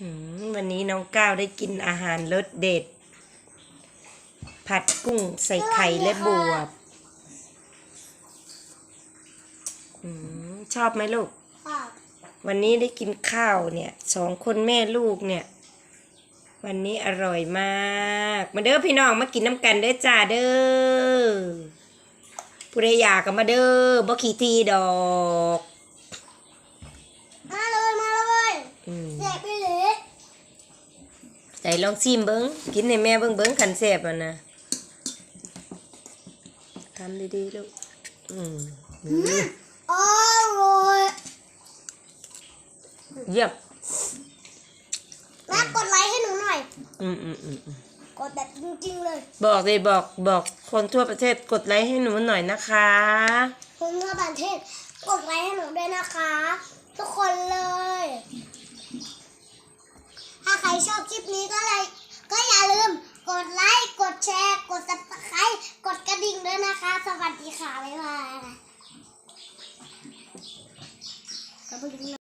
อืมวันนี้น้องก้าวได้กินอาหารรสเด็ด ผัดกุ้งใส่ไข่และบวบอชอบไหมลูก วันนี้ได้กินข้าวเนี่ยสองคนแม่ลูกเนี่ย วันนี้อร่อยมาก มาเด้อพี่น้องมากินน้ำกันเด้อจ้าเด้อผู้ใดอยากก็มาเด้อบ่ขี้ทีดอก มาเลยมาเลย อืม แจกไปเลย ใจลองซิมเบิ้งกินให้แม่เบิ้งเบิ้งขันแซ่บอะนะทำดีๆลูกอืมอร่อยเยี่ยมแม่กดไลค์ให้หนูหน่อยอืมอืมอืมอืมกดแบบจริงๆเลย บอกเลยบอกบอกคนทั่วประเทศกดไลค์ให้หนูหน่อยนะคะคุณทั่วประเทศกดไลค์ให้หนูด้วยนะคะ ทุกคนเลย ถ้าใคร ชอบคลิปนี้ก็เลยก็อย่าลืมกดไลค์ กดแชร์ กด s u b s c r i b ์กดกระดิ่งด้วยนะคะ สวัสดีค่ะ บ๊ายบาย